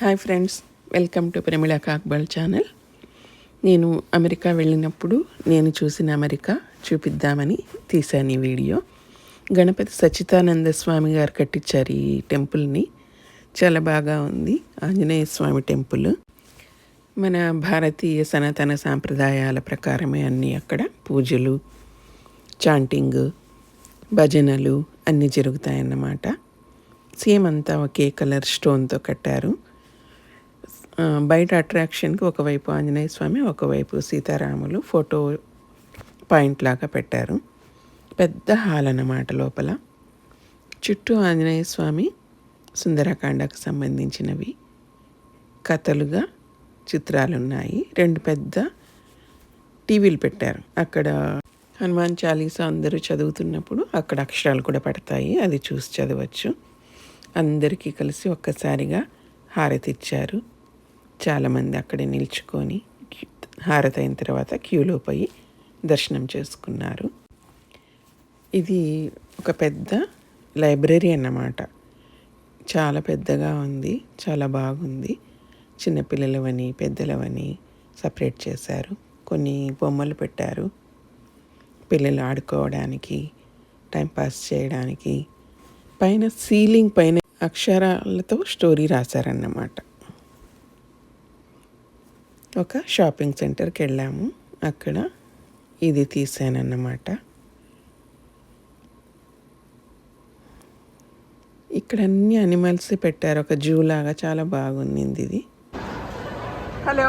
Hi friends welcome to Pramila కాక్బల్ channel. నేను America వెళ్ళినప్పుడు నేను చూసిన అమెరికా చూపిద్దామని తీశాను ఈ వీడియో. గణపతి సచ్చిదానంద స్వామి గారు కట్టించారు ఈ టెంపుల్ని. చాలా బాగా ఉంది. ఆంజనేయ స్వామి టెంపుల్. మన భారతీయ సనాతన సాంప్రదాయాల ప్రకారమే అన్నీ అక్కడ. పూజలు చాంటింగ్ భజనలు అన్నీ జరుగుతాయన్నమాట. సేమ్ అంతా ఒకే కలర్ స్టోన్తో కట్టారు. బయట అట్రాక్షన్కి ఒకవైపు ఆంజనేయ స్వామి ఒకవైపు సీతారాములు ఫోటో పాయింట్ లాగా పెట్టారు. పెద్ద హాల్ అన్నమాట లోపల. చుట్టూ ఆంజనేయ స్వామి సుందరకాండకు సంబంధించినవి. కథలుగా చిత్రాలు ఉన్నాయి రెండు పెద్ద టీవీలు పెట్టారు. అక్కడ హనుమాన్ చాలీసా అందరూ చదువుతున్నప్పుడు అక్కడ అక్షరాలు కూడా పడతాయి. అది చూసి చదవచ్చు. అందరికీ కలిసి ఒక్కసారిగా హారతి ఇచ్చారు. చాలామంది అక్కడే నిల్చుకొని హారతి అయిన తర్వాత క్యూలో పోయి దర్శనం చేసుకున్నారు. ఇది ఒక పెద్ద లైబ్రరీ అన్నమాట. చాలా పెద్దగా ఉంది చాలా బాగుంది. చిన్నపిల్లలవని పెద్దలవని సపరేట్ చేశారు. కొన్ని బొమ్మలు పెట్టారు. పిల్లలు ఆడుకోవడానికి టైంపాస్ చేయడానికి. పైన సీలింగ్ పైన అక్షరాలతో స్టోరీ రాశారన్నమాట. ఒక షాపింగ్ సెంటర్కి వెళ్ళాము. అక్కడ ఇది తీసానన్నమాట. ఇక్కడ అన్ని అనిమల్స్ పెట్టారు. ఒక జూ లాగా చాలా బాగుంది ఇది. హలో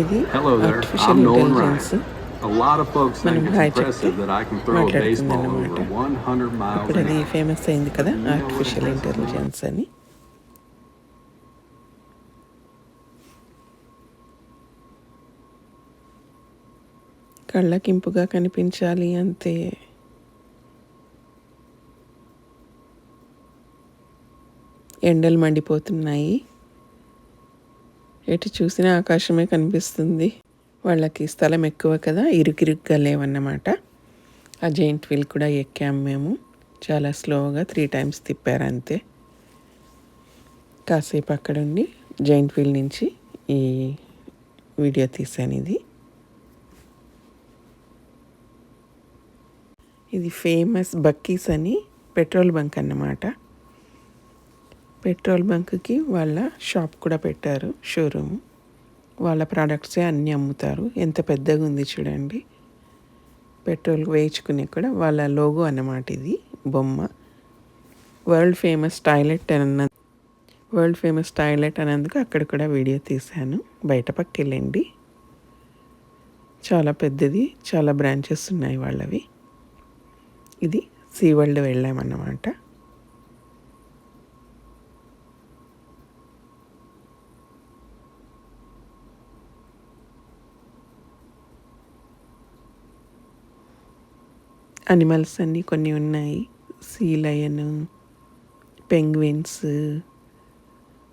ఇది Hello there. Artificial intelligence Ryan. A lot of folks మనం think it's హాయ్ impressive చెప్తే that I can throw a baseball మాట్లాడుతుంది over 100 miles ఇప్పుడు an అది hour. ఫేమస్ అయింది కదా ఆర్టిఫిషియల్ ఇంటెలిజెన్స్ అని. కళ్ళకింపుగా కనిపించాలి అంతే. ఎండలు మండిపోతున్నాయి. ఎటు చూసినా ఆకాశమే కనిపిస్తుంది. వాళ్ళకి స్థలం ఎక్కువ కదా ఇరుకిరుగ్గా లేవన్నమాట. ఆ జైంట్ వీల్ కూడా ఎక్కాము మేము. చాలా స్లోగా త్రీ టైమ్స్ తిప్పారు అంతే. కాసేపు అక్కడ ఉండి జైంట్ వీల్ నుంచి ఈ వీడియో తీశాను ఇది. ఇది ఫేమస్ బక్కీస్ అని పెట్రోల్ బంక్ అన్నమాట. పెట్రోల్ బంక్కి వాళ్ళ షాప్ కూడా పెట్టారు షోరూమ్ వాళ్ళ ప్రోడక్ట్సే అన్నీ అమ్ముతారు. ఎంత పెద్దగా ఉంది చూడండి. పెట్రోల్ వేయించుకునే కూడా వాళ్ళ లోగో అన్నమాట ఇది బొమ్మ. వరల్డ్ ఫేమస్ టాయిలెట్ అన్న వరల్డ్ ఫేమస్ టాయిలెట్ అన్నందుకు అక్కడ కూడా వీడియో తీశాను. బయట పక్క వెళ్ళండి చాలా పెద్దది చాలా బ్రాంచెస్ ఉన్నాయి వాళ్ళవి. ఇది సీ వరల్డ్ వెళ్ళామన్నమాట. అనిమల్స్ అన్నీ కొన్ని ఉన్నాయి. సీ లయన్ పెంగ్విన్స్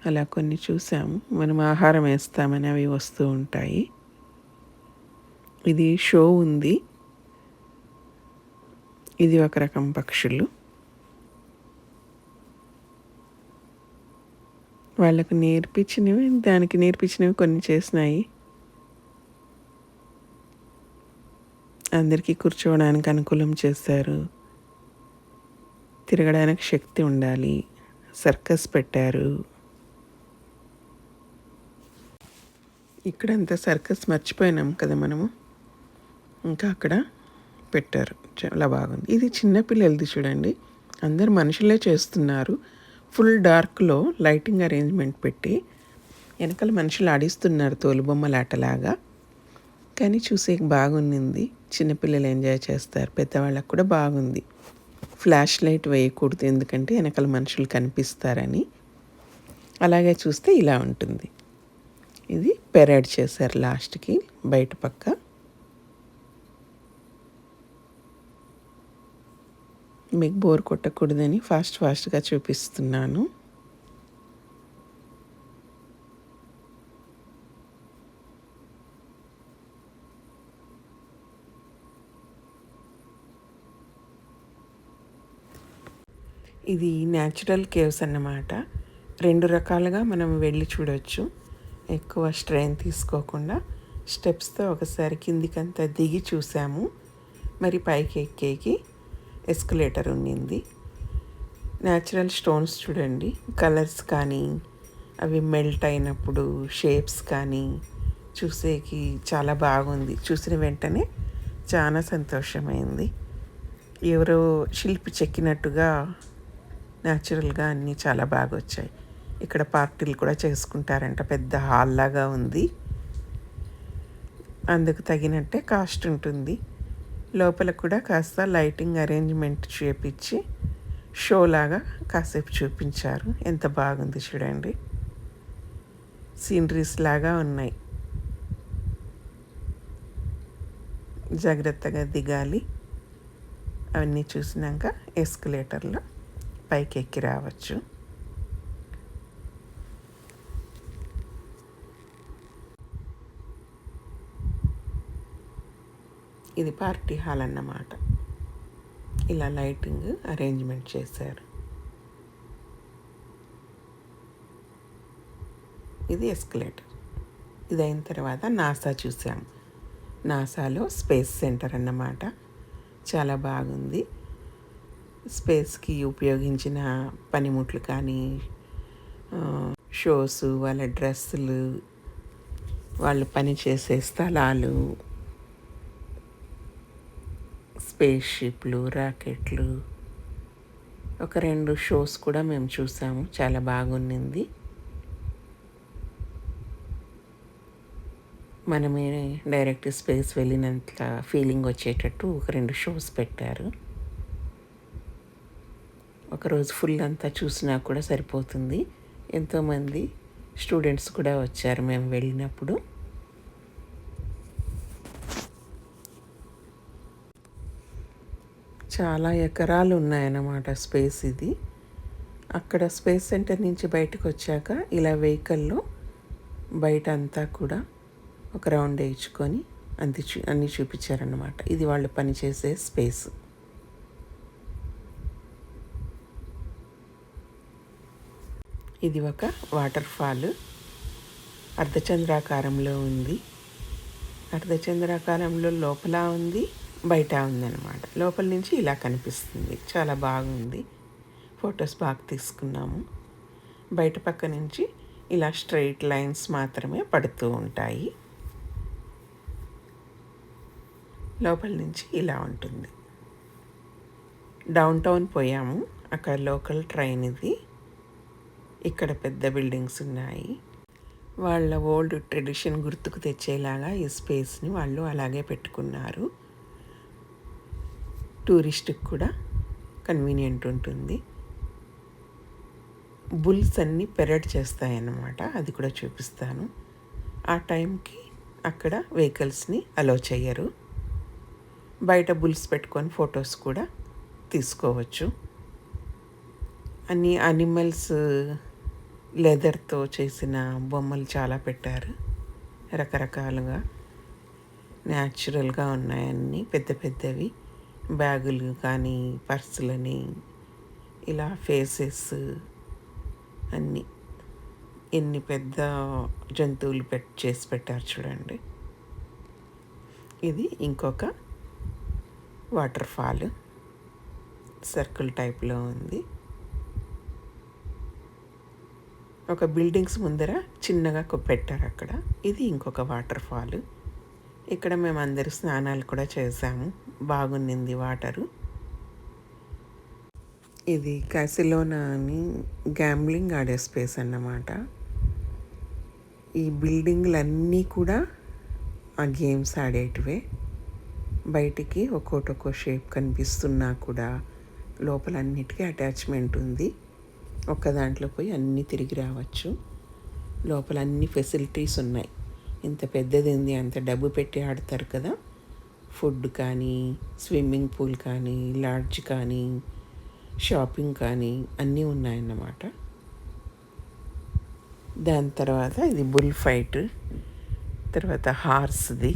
అలా కొన్ని చూసాము. మనం ఆహారం వేస్తామని అవి వస్తూ ఉంటాయి. ఇది షో ఉంది. ఇది ఒక రకం పక్షులు. వాళ్ళకు నేర్పించినవి దానికి నేర్పించినవి కొన్ని చేసినాయి. అందరికీ కూర్చోవడానికి అనుకూలం చేశారు. తిరగడానికి శక్తి ఉండాలి. సర్కస్ పెట్టారు. ఇక్కడంతా సర్కస్ మర్చిపోయినాం కదా మనము. ఇంకా అక్కడ పెట్టారు. చాలా బాగుంది. ఇది చిన్నపిల్లలది చూడండి. అందరు మనుషులే చేస్తున్నారు. ఫుల్ డార్క్లో లైటింగ్ అరేంజ్మెంట్ పెట్టి వెనకాల మనుషులు ఆడిస్తున్నారు తోలుబొమ్మలాటలాగా కానీ చూసే బాగుంది చిన్నపిల్లలు ఎంజాయ్ చేస్తారు. పెద్దవాళ్ళకు కూడా బాగుంది. ఫ్లాష్ లైట్ వేయకూడదు ఎందుకంటే వెనకాల మనుషులు కనిపిస్తారని. అలాగే చూస్తే ఇలా ఉంటుంది. ఇది పెరేడ్ చేశారు లాస్ట్కి బయట పక్క. మీకు బోర్ కొట్టకూడదని ఫాస్ట్ ఫాస్ట్గా చూపిస్తున్నాను. ఇది న్యాచురల్ కేవ్స్ అన్నమాట. రెండు రకాలుగా మనం వెళ్ళి చూడొచ్చు. ఎక్కువ స్ట్రెయిన్ తీసుకోకుండా స్టెప్స్తో ఒకసారి కిందికంతా దిగి చూసాము. మరి పైకి ఎక్కేకి ఎస్కలేటర్ ఉండింది న్యాచురల్ స్టోన్స్ చూడండి. కలర్స్ కానీ అవి మెల్ట్ అయినప్పుడు షేప్స్ కానీ చూసేకి చాలా బాగుంది. చూసిన వెంటనే చాలా సంతోషమైంది. ఎవరో శిల్పి చెక్కినట్టుగా న్యాచురల్గా అన్నీ చాలా బాగా వచ్చాయి ఇక్కడ పార్టీలు కూడా చేసుకుంటారంట. పెద్ద హాల్ లాగా ఉంది. అందుకు తగినట్టే కాస్ట్ ఉంటుంది. లోపల కూడా కాస్త లైటింగ్ అరేంజ్మెంట్ చేపించి షోలాగా కాసేపు చూపించారు. ఎంత బాగుంది చూడండి. సీనరీస్ లాగా ఉన్నాయి. జాగ్రత్తగా దిగాలి. అవన్నీ చూసినాక ఎస్కలేటర్లో పైకి ఎక్కి రావచ్చు. ఇది పార్టీ హాల్ అన్నమాట. ఇలా లైటింగ్ అరేంజ్మెంట్ చేశారు. ఇది ఎస్కలేటర్. ఇది అయిన తర్వాత నాసా చూసాం. నాసాలో స్పేస్ సెంటర్ అన్నమాట. చాలా బాగుంది. స్పేస్కి ఉపయోగించిన పనిముట్లు కానీ షోస్ వాళ్ళ డ్రెస్సులు వాళ్ళు పనిచేసే స్థలాలు స్పేస్ షిప్లు రాకెట్లు ఒక రెండు షోస్ కూడా మేము చూసాము. చాలా బాగుండింది మనమే డైరెక్ట్ స్పేస్ వెళ్ళినంత ఫీలింగ్ వచ్చేటట్టు ఒక రెండు షోస్ పెట్టారు. ఒకరోజు ఫుల్ అంతా చూసినా కూడా సరిపోతుంది. ఎంతోమంది స్టూడెంట్స్ కూడా వచ్చారు మేము వెళ్ళినప్పుడు. చాలా ఎకరాలు ఉన్నాయన్నమాట స్పేస్ ఇది. అక్కడ స్పేస్ సెంటర్ నుంచి బయటకు వచ్చాక ఇలా వెహికల్లో బయట అంతా కూడా ఒక రౌండ్ వేయించుకొని అంది చూ అన్నీ చూపించారన్నమాట. ఇది వాళ్ళు పనిచేసే స్పేస్. ఇది ఒక వాటర్ ఫాల్ అర్ధచంద్రాకారంలో ఉంది. అర్ధచంద్రాకారంలో లోపల ఉంది. బయట ఉందన్నమాట. లోపల నుంచి ఇలా కనిపిస్తుంది. చాలా బాగుంది. ఫొటోస్ బాగా తీసుకున్నాము. బయట పక్క నుంచి ఇలా స్ట్రైట్ లైన్స్ మాత్రమే పడుతూ ఉంటాయి. లోపల నుంచి ఇలా ఉంటుంది. డౌన్ టౌన్ పోయాము. అక్కడ లోకల్ ట్రైన్ ఇది. ఇక్కడ పెద్ద బిల్డింగ్స్ ఉన్నాయి. వాళ్ళ ఓల్డ్ ట్రెడిషన్ గుర్తుకు తెచ్చేలాగా ఈ స్పేస్ని వాళ్ళు అలాగే పెట్టుకున్నారు. టూరిస్ట్కి కూడా కన్వీనియంట్ ఉంటుంది. బుల్స్ అన్నీ పెరడ్ చేస్తాయన్నమాట అది కూడా చూపిస్తాను. ఆ టైంకి అక్కడ వెహికల్స్ని అలో చేయరు బయట బుల్స్ పెట్టుకొని ఫొటోస్ కూడా తీసుకోవచ్చు. అన్ని అనిమల్స్ లెదర్తో చేసిన బొమ్మలు చాలా పెట్టారు. రకరకాలుగా న్యాచురల్గా ఉన్నాయన్నీ పెద్ద పెద్దవి. బ్యాగులు కానీ పర్సులని ఇలా ఫేసెస్ అన్నీ ఎన్ని పెద్ద జంతువులు పెట్ చేసి పెట్టారు చూడండి. ఇది ఇంకొక వాటర్ ఫాల్ సర్కిల్ టైప్లో ఉంది. ఒక బిల్డింగ్స్ ముందర చిన్నగా పెట్టారు అక్కడ. ఇది ఇంకొక వాటర్ ఫాల్. ఇక్కడ మేము అందరు స్నానాలు కూడా చేసాము బాగుండింది వాటరు. ఇది క్యాసిలోనా అని గ్యాంబ్లింగ్ ఆడే స్పేస్ అన్నమాట. ఈ బిల్డింగ్లన్నీ కూడా ఆ గేమ్స్ ఆడేటివే. బయటికి ఒక్కోటి ఒక్కో షేప్ కనిపిస్తున్నా కూడా లోపల అన్నిటికీ అటాచ్మెంట్ ఉంది. ఒక్క దాంట్లో పోయి అన్నీ తిరిగి రావచ్చు. లోపల అన్ని ఫెసిలిటీస్ ఉన్నాయి. ఇంత పెద్దది ఉంది అంత డబ్బు పెట్టి ఆడతారు కదా. ఫుడ్ కానీ స్విమ్మింగ్ పూల్ కానీ లాడ్జ్ కానీ షాపింగ్ కానీ అన్నీ ఉన్నాయన్నమాట. దాని తర్వాత ఇది బుల్ ఫైట్ తర్వాత హార్స్ది.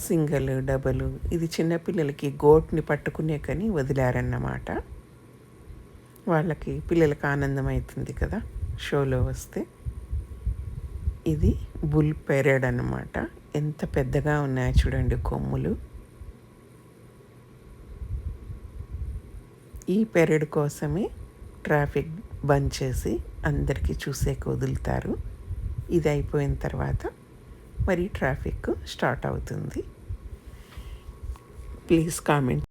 సింగల్ డబల్ ఇది చిన్నపిల్లలకి గోట్ని పట్టుకునే కానీ వదిలారన్నమాట. వాళ్ళకి పిల్లలకు ఆనందం అవుతుంది కదా. షోలో వస్తే ఇది బుల్ పెరేడ్ అన్నమాట. ఎంత పెద్దగా ఉన్నాయో చూడండి కొమ్ములు. ఈ పెరేడ్ కోసమే ట్రాఫిక్ బంద్ చేసి అందరికీ చూసేకి వదులుతారు. ఇది అయిపోయిన తర్వాత మరి ట్రాఫిక్ స్టార్ట్ అవుతుంది. Please comment